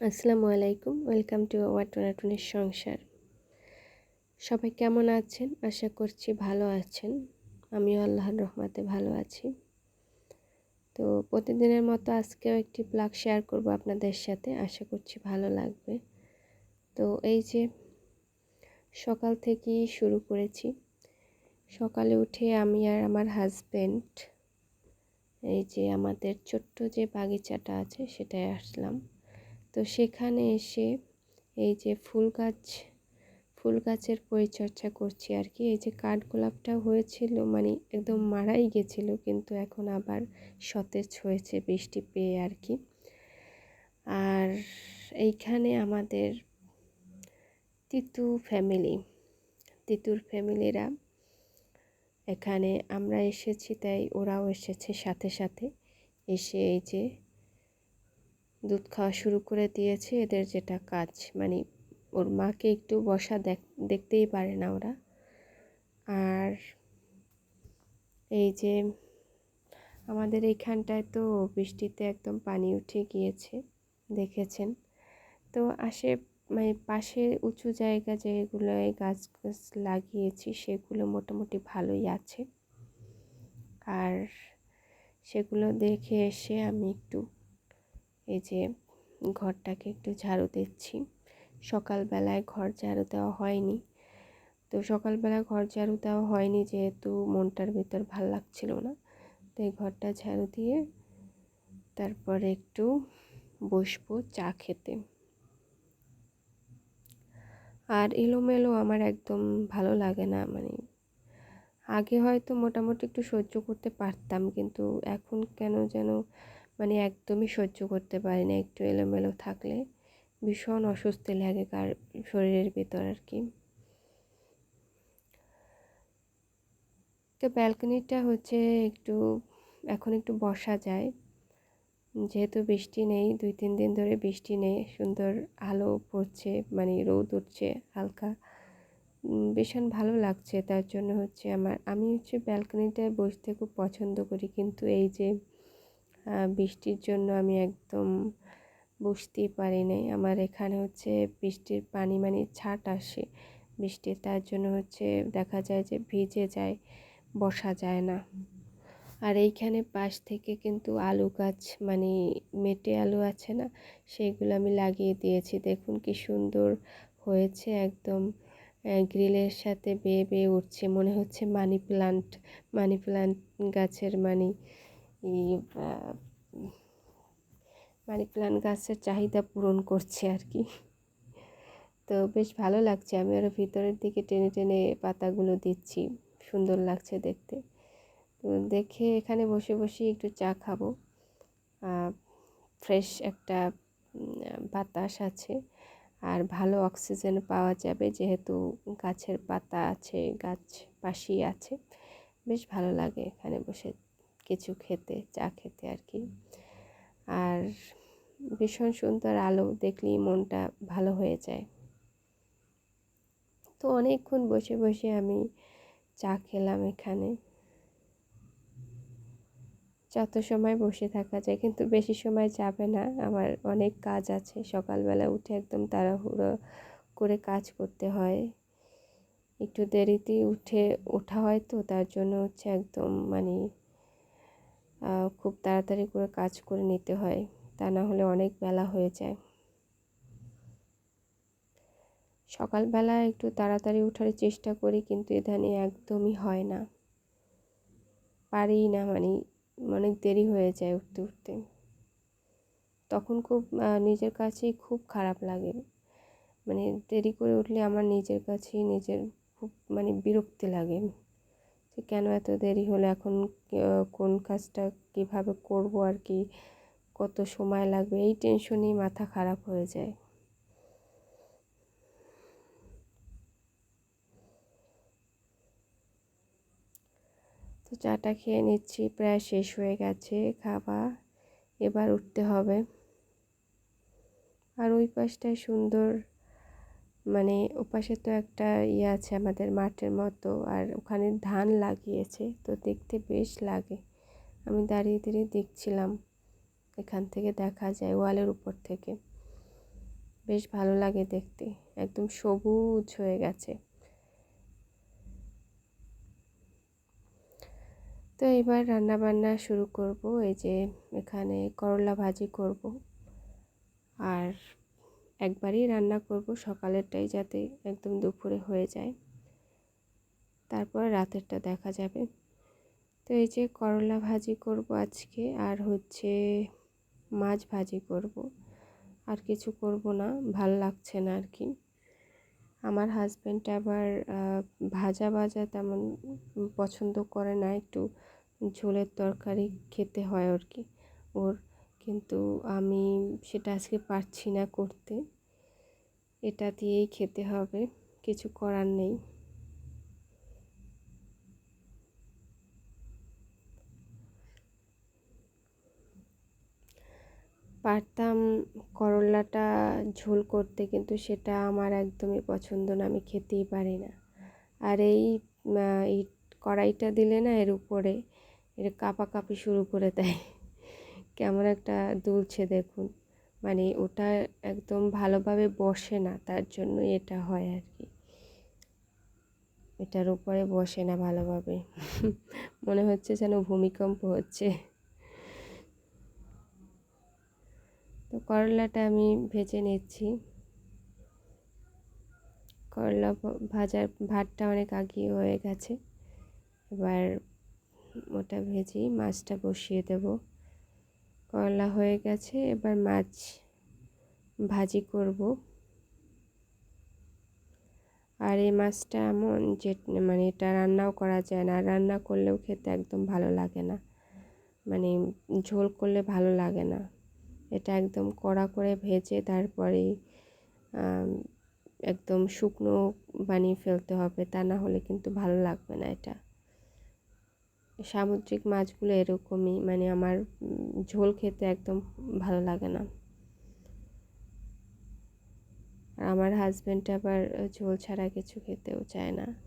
আসসালামু আলাইকুম, welcome to our সংসার। সবাই কেমন আছেন? আশা করছি ভালো আছেন। আমিও আল্লাহর রহমাতে ভালো আছি। তো প্রতিদিনের মতো আজকেও একটি ব্লগ শেয়ার করব আপনাদের সাথে। আশা করছি ভালো লাগবে। তো এই যে সকাল থেকেই শুরু করেছি। সকালে উঠে আমি আর আমার হাজব্যান্ড এই যে আমাদের ছোট্ট যে বাগিচাটা আছে সেটাই আসলাম। তো সেখানে এসে এই যে ফুল গাছ, ফুল গাছের পরিচর্যা করছি আর কি। এই যে কাঠগোলাপটা হয়েছিল মানে একদম মারাই গেছিল, কিন্তু এখন আবার সতেজ হয়েছে, বৃষ্টি পেয়ে আর কি। আর এইখানে আমাদের তিতু ফ্যামিলি, তিতুর ফ্যামিলিরা এখানে আমরা এসেছি, তাই ওরাও এসেছে সাথে সাথে। এসে এই যে দুধ খাওয়া শুরু করে দিয়েছে এদের যেটা কাজ। মানে ওর মাকে একটু বসা দেখতেই পারে না ওরা। আর এই যে আমাদের এইখানটায় তো বৃষ্টিতে একদম পানি উঠে গিয়েছে, দেখেছেন? তো আসে মানে পাশে উঁচু জায়গা যেগুলোয় গাছ গাছ লাগিয়েছি, সেগুলো মোটামুটি ভালোই আছে। আর সেগুলো দেখে এসে আমি একটু এই যে ঘরটাকে একটু ঝাড়ু দিচ্ছি। সকালবেলায় ঘর ঝাড়ু দেওয়া হয়নি। তো সকালবেলা ঘর ঝাড়ু দেওয়া হয়নি যেহেতু মনটার ভিতর ভালো লাগছিল না। তো এই ঘরটা ঝাড়ু দিয়ে তারপরে একটু বসবো চা খেতে। আর এলোমেলো আমার একদম ভালো লাগে না মানে আগে হয়তো মোটামুটি একটু সহ্য করতে পারতাম, কিন্তু এখন কেন যেন মানে একদমই সহ্য করতে পারি না একটু এলোমেলো থাকলে। ভীষণ অস্বস্তি লাগে কার শরীরের ভেতর আর কি। তো ব্যালকনিটা হচ্ছে একটু, এখন একটু বসা যায়। যেহেতু বৃষ্টি নেই, দুই, তিন দিন ধরে বৃষ্টি নেই, সুন্দর আলো পড়ছে মানে রোদ উঠছে হালকা। ভীষণ ভালো লাগছে, তার জন্য হচ্ছে আমার, আমি হচ্ছে ব্যালকনিটায় বসতে খুব পছন্দ করি। কিন্তু এই যে বৃষ্টির জন্য আমি একদম বুঝতেই পারি নাই। আমার এখানে হচ্ছে বৃষ্টির পানি মানে ছাট আসে। বৃষ্টির তার জন্য হচ্ছে দেখা যায় যে ভিজে যায়, বসা যায় না। আর এইখানে পাশ থেকে কিন্তু আলু গাছ মানে মেটে আলু আছে না সেইগুলো আমি লাগিয়ে দিয়েছি। দেখুন কি সুন্দর হয়েছে একদম। গ্রিলের সাথে বেয়ে বেয়ে উঠছে, মনে হচ্ছে মানি প্লান্ট মানি প্লান্ট গাছের মানে। মানি প্লান্ট গাছের চাহিদা পূরণ করছে আর কি। তো বেশ ভালো লাগছে, আমি আরও ভিতরের দিকে টেনে টেনে পাতাগুলো দিচ্ছি, সুন্দর লাগছে দেখতে। তো দেখে এখানে বসে বসে একটু চা খাব। ফ্রেশ একটা বাতাস আছে, আর ভালো অক্সিজেন পাওয়া যাবে যেহেতু গাছের পাতা আছে, গাছ পাশেই আছে। বেশ ভালো লাগে এখানে বসে কিছু খেতে, চা খেতে আর কি আর ভীষণ সুন্দর আলো দেখলেই মনটা ভালো হয়ে যায়। তো অনেকক্ষণ বসে বসে আমি চা খেলাম এখানে। যত সময় বসে থাকা যায়, কিন্তু বেশি সময় যাবে না। আমার অনেক কাজ আছে। সকালবেলা উঠে একদম তাড়াহুড়ো করে কাজ করতে হয়। একটু দেরিতে উঠে ওঠা হয় তো, তার জন্য হচ্ছে একদম মানে খুব তাড়াতাড়ি করে কাজ করে নিতে হয়। তা না হলে অনেক বেলা হয়ে যায়। সকালবেলা একটু তাড়াতাড়ি ওঠার চেষ্টা করি, কিন্তু এখানে একদমই হয় না। পারি না মানে অনেক দেরি হয়ে যায় উঠতে উঠতে। তখন খুব নিজের কাছেই খুব খারাপ লাগে। মানে দেরি করে উঠলে আমার নিজের কাছেই নিজের খুব মানে বিরক্তি লাগে। যে কেন এত দেরি হলো? এখন কোন কাজটা কীভাবে করব আর কি? কত সময় লাগবে? এই টেনশনেই মাথা খারাপ হয়ে যায়। তো চাটা খেয়ে নিচ্ছি, প্রায় শেষ হয়ে গেছে খাওয়া এবার উঠতে হবে। আর ওই পাশটায় সুন্দর মানে ওপাশে তো একটা ইয়ে আছে আমাদের মাঠের মতো আর ওখানে ধান লাগিয়েছে, তো দেখতে বেশ লাগে। আমি দাঁড়িয়ে দাঁড়িয়ে দেখছিলাম, এখান থেকে দেখা যায় ওয়ালের উপর থেকে। বেশ ভালো লাগে দেখতে, একদম সবুজ হয়ে গেছে। তো এবার রান্না বান্না শুরু করব, এই যে এখানে করলা ভাজি করব। আর একবারই রান্না করব সকালেরটাই যাতে একদম দুপুরে হয়ে যায়। তারপর রাতেরটা দেখা যাবে। তো এই যে করলা ভাজি করব আজকে, আর হচ্ছে মাছ ভাজি করব। আর কিছু করব না, ভালো লাগছে না আর কি আমার হাজব্যান্ড আবার ভাজা ভাজা তেমন পছন্দ করে না, একটু ঝোলের তরকারি খেতে হয় আর কি ওর কিন্তু আমি সেটা আজকে পারছি না করতে। এটা দিয়েই খেতে হবে, কিছু করার নেই। পারতাম করলাটা ঝোল করতে, কিন্তু সেটা আমার একদমই পছন্দ না, আমি খেতেই পারি না। আর এই কড়াইটা দিলে না, এর উপরে, এর কাঁপাকাঁপি শুরু করে দেয়। কেমন একটা দুলছে দেখুন। মানে ওটা একদম ভালোভাবে বসে না, তার জন্য এটা হয় আর কি। এটার উপরে বসে না ভালোভাবে। মনে হচ্ছে যেন ভূমিকম্প হচ্ছে। তো করলাটা আমি ভেজে নিচ্ছি। করলা ভাজার ভাতটা অনেক আগিয়ে হয়ে গেছে। এবার ওটা ভেজেই মাছটা বসিয়ে দেব। করলা হয়ে গেছে, এবার মাছ ভাজি করব। আর এই মাছটা এমন যে মানে এটা রান্নাও করা যায় না রান্না করলেও খেতে একদম ভালো লাগে না। মানে ঝোল করলে ভালো লাগে না। এটা একদম কড়া করে ভেজে তারপরে একদম শুকনো বানিয়ে ফেলতে হবে, তা না হলে কিন্তু ভালো লাগবে না এটা। সামুদ্রিক মাছগুলো এরকমই মানে আমার ঝোল খেতে একদম ভালো লাগে না। আর আমার হাজব্যান্ড আবার ঝোল ছাড়া কিছু খেতেও চায় না।